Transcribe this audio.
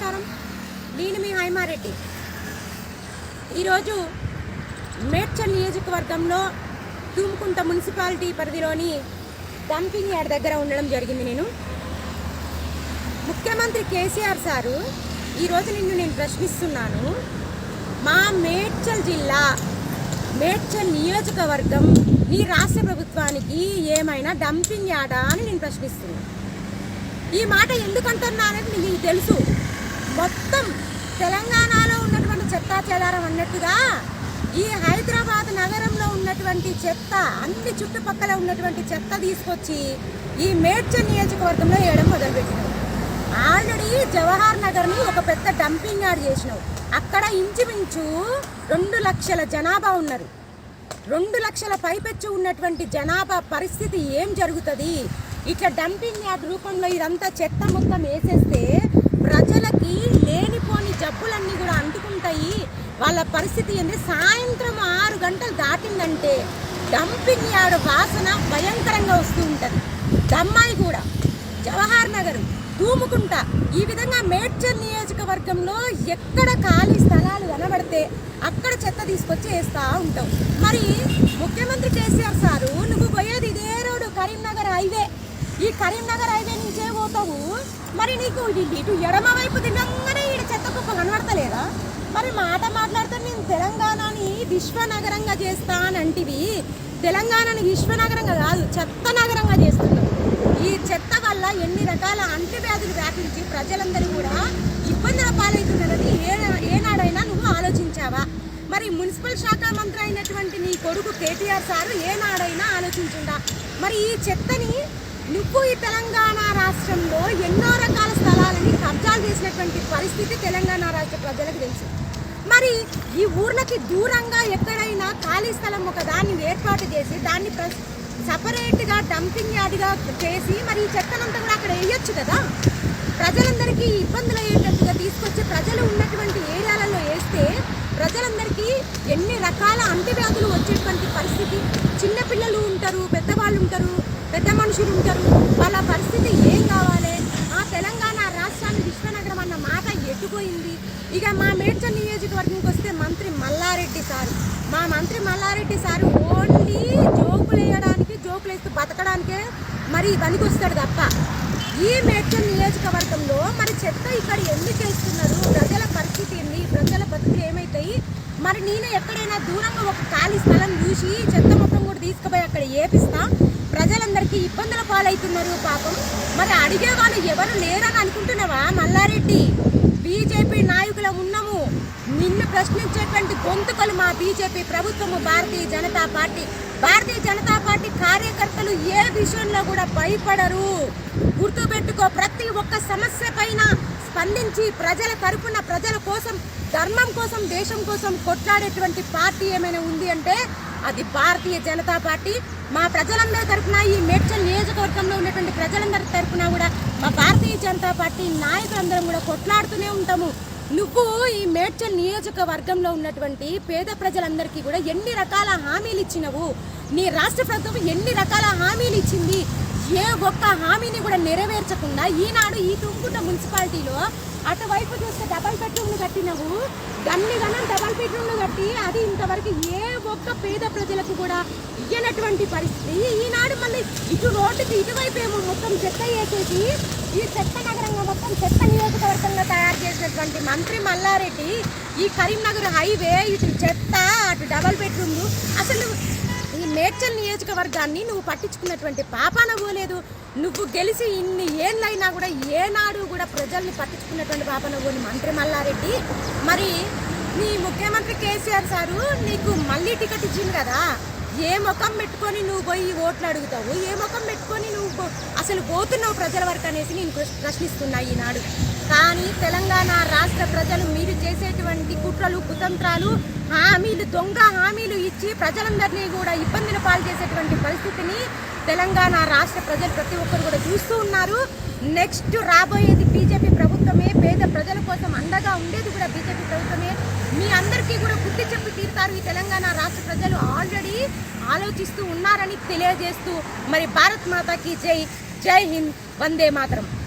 నమస్కారం. నేను మీ హైమారెడ్డి. ఈరోజు మేడ్చల్ నియోజకవర్గంలో తుమ్కుంట మున్సిపాలిటీ పరిధిలోని డంపింగ్ యార్డ్ దగ్గర ఉండడం జరిగింది నేను. ముఖ్యమంత్రి కేసీఆర్ సారు ఈరోజు నిన్ను నేను ప్రశ్నిస్తున్నాను. మా మేడ్చల్ జిల్లా మేడ్చల్ నియోజకవర్గం నీ రాష్ట్ర ప్రభుత్వానికి ఏమైనా డంపింగ్ యాడా అని నేను ప్రశ్నిస్తున్నాను ఈ మాట ఎందుకంటున్నానని నీకు తెలుసు. మొత్తం తెలంగాణలో ఉన్నటువంటి చెత్తా చెదారం అన్నట్టుగా ఈ హైదరాబాద్ నగరంలో ఉన్నటువంటి చెత్త అన్ని చుట్టుపక్కల ఉన్నటువంటి చెత్త తీసుకొచ్చి ఈ మేడ్చల్ నియోజకవర్గంలో వేయడం మొదలుపెట్టినావు ఆల్రెడీ జవహర్ నగర్ని ఒక పెద్ద డంపింగ్ యార్డ్ చేసినావు అక్కడ ఇంచుమించు రెండు లక్షల జనాభా ఉన్నారు రెండు లక్షల పైపెచ్చు ఉన్నటువంటి జనాభా పరిస్థితి ఏం జరుగుతుంది? ఇట్లా డంపింగ్ యార్డ్ రూపంలో ఇదంతా చెత్త మొత్తం వేసేస్తే ప్రజలకి వాళ్ళ పరిస్థితి ఏంటి సాయంత్రం ఆరు గంటలు దాటిందంటే డంపింగ్ యార్డ్ వాసన భయంకరంగా వస్తూ ఉంటుంది. దమ్మాయి కూడా జవహర్ నగర్ తూముకుంట ఈ విధంగా మేడ్చల్ నియోజకవర్గంలో ఎక్కడ ఖాళీ స్థలాలు కనబడితే అక్కడ చెత్త తీసుకొచ్చి వేస్తూ ఉంటాం. మరి ముఖ్యమంత్రి కేసీఆర్ సారు నువ్వు పోయేది ఇదే రోడ్డు కరీంనగర్ హైవే. ఈ కరీంనగర్ హైవే నుంచే పోతావు. మరి నీకు ఇది ఇటు ఎడమ వైపు తినంగానే ఈ చెత్త కుప్ప కనబడతలేదా? మరి మాట మాట్లాడితే నేను తెలంగాణని విశ్వనగరంగా చేస్తా అని అంటివి తెలంగాణని విశ్వనగరంగా కాదు చెత్త నగరంగా చేస్తున్నాం. ఈ చెత్త వల్ల ఎన్ని రకాల అంటువ్యాధులు వ్యాపించి ప్రజలందరూ కూడా ఇబ్బందుల పాలవుతున్నదని ఏ ఏనాడైనా నువ్వు ఆలోచించావా? మరి మున్సిపల్ శాఖ మంత్రి అయినటువంటి నీ కొడుకు కేటీఆర్ సారు ఏనాడైనా ఆలోచించుండా? మరి ఈ చెత్తని నువ్వు ఈ తెలంగాణ రాష్ట్రంలో ఎన్ని ఉన్నటువంటి పరిస్థితి తెలంగాణ రాష్ట్ర ప్రజలకు తెలుసు. మరి ఈ ఊర్లకి దూరంగా ఎక్కడైనా ఖాళీ స్థలం ఒక దాన్ని ఏర్పాటు చేసి దాన్ని సపరేట్గా డంపింగ్ యార్డ్గా చేసి మరి ఈ చెత్తనంతా కూడా అక్కడ వేయొచ్చు కదా? ప్రజలందరికీ ఇబ్బందులు అయ్యేటట్టుగా తీసుకొచ్చి ప్రజలు ఉన్నటువంటి ఏరియాలలో వేస్తే ప్రజలందరికీ ఎన్ని రకాల అంటువ్యాధులు వచ్చేటువంటి పరిస్థితి? చిన్నపిల్లలు ఉంటారు పెద్దవాళ్ళు ఉంటారు పెద్ద మనుషులు ఉంటారు వాళ్ళ పరిస్థితి ఏం కావాలి ఆ తెలంగాణ రాష్ట్రాన్ని విశ్వనగరం అన్న మాట ఎట్టుపోయింది ఇక మా మేడ్చల్ నియోజకవర్గంకి వస్తే మంత్రి మల్లారెడ్డి సారు మా మంత్రి మల్లారెడ్డి సారు ఓన్లీ జోకులు వేయడానికి జోకులు వేస్తూ బతకడానికే మరి వస్తాడు తప్ప. ఈ మేడ్చల్ నియోజకవర్గంలో మరి చెత్త ఇక్కడ ఎందుకు వేస్తున్నారు? ప్రజల పరిస్థితి ఏంది? ప్రజల బతుకులు ఏమవుతాయి మరి నేను ఎక్కడైనా దూరంగా ఒక ఖాళీ స్థలం చూసి చెత్త మొత్తం కూడా తీసుకుపోయి అక్కడ ఏపిస్తా? ప్రజలందరికీ ఇబ్బందుల పాలవుతున్నారు పాపం. మరి అడిగే వాళ్ళు ఎవరు లేరని అనుకుంటున్నావా మల్లారెడ్డి? బీజేపీ నాయకుల ఉన్నాము. నిన్ను ప్రశ్నించేటువంటి గొంతుకలు మా బీజేపీ ప్రభుత్వము భారతీయ జనతా పార్టీ. భారతీయ జనతా పార్టీ కార్యకర్తలు ఏ విషయంలో కూడా భయపడరు. గుర్తుపెట్టుకో ప్రతి ఒక్క సమస్య పైన స్పందించి ప్రజల తరపున ప్రజల కోసం ధర్మం కోసం దేశం కోసం కొట్లాడేటువంటి పార్టీ ఏమైనా ఉంది అంటే అది భారతీయ జనతా పార్టీ. మా ప్రజలందరి తరఫున ఈ మేడ్చల్ నియోజకవర్గంలో ఉన్నటువంటి ప్రజలందరి తరఫున కూడా మా భారతీయ జనతా పార్టీ నాయకులందరం కూడా కొట్లాడుతూనే ఉంటాము. నువ్వు ఈ మేడ్చల్ నియోజకవర్గంలో ఉన్నటువంటి పేద ప్రజలందరికీ కూడా ఎన్ని రకాల హామీలు ఇచ్చినవు? నీ రాష్ట్ర ప్రభుత్వం ఎన్ని రకాల హామీలు ఇచ్చింది? ఏ ఒక్క హామీని కూడా నెరవేర్చకుండా ఈనాడు ఈ తుంగుట మున్సిపాలిటీలో అటువైపు చూస్తే డబల్ బెడ్రూమ్లు కట్టినవు. గన్ని గనం డబల్ బెడ్రూమ్లు కట్టి అది ఇంతవరకు ఏ ఒక్క పేద ప్రజలకు కూడా ఇయ్యనటువంటి పరిస్థితి. ఈనాడు మళ్ళీ ఇటు రోడ్డుకి ఇటువైపు ఏమో మొత్తం చెత్త వేసేసి ఈ చెత్త నగరంగా మొత్తం చెత్త నియోజకవర్గంగా తయారు చేసినటువంటి మంత్రి మల్లారెడ్డి ఈ కరీంనగర్ హైవే ఇటు చెత్త అటు డబల్ బెడ్రూమ్లు. అసలు ఈ మేడ్చల్ నియోజకవర్గాన్ని నువ్వు పట్టించుకున్నటువంటి పాపాన పోలేదు. నువ్వు గెలిచి ఇన్ని ఏళ్ళైనా కూడా ఏనాడు కూడా ప్రజల్ని పట్టించుకున్నటువంటి పాపన పోని మంత్రి మల్లారెడ్డి మరి నీ ముఖ్యమంత్రి కేసీఆర్ సారు నీకు మళ్ళీ టికెట్ ఇచ్చింది కదా? ఏ ముఖం పెట్టుకొని నువ్వు పోయి ఓట్లు అడుగుతావు? ఏ ముఖం పెట్టుకొని నువ్వు పో- అసలు పోతున్నావు ప్రజల వరకు అనేసి నేను ప్రశ్నిస్తున్నా ఈనాడు. కానీ తెలంగాణ రాష్ట్ర ప్రజలు మీరు చేసేటువంటి కుట్రలు కుతంత్రాలు హామీలు దొంగ హామీలు ఇచ్చి ప్రజలందరినీ కూడా ఇబ్బందులు పాలు చేసేటువంటి పరిస్థితిని తెలంగాణ రాష్ట్ర ప్రజలు ప్రతి ఒక్కరు కూడా చూస్తూ ఉన్నారు. నెక్స్ట్ రాబోయేది బీజేపీ ప్రభుత్వమే. పేద ప్రజల కోసం అండగా ఉండేది కూడా బీజేపీ ప్రభుత్వమే. మీ అందరికీ కూడా బుద్ధి చెప్పి తీరుతారు ఈ తెలంగాణ రాష్ట్ర ప్రజలు. ఆల్రెడీ ఆలోచిస్తూ ఉన్నారని తెలియజేస్తూ మరి భారత్ మాతాకి జై. జై హింద్. వందే మాతరం.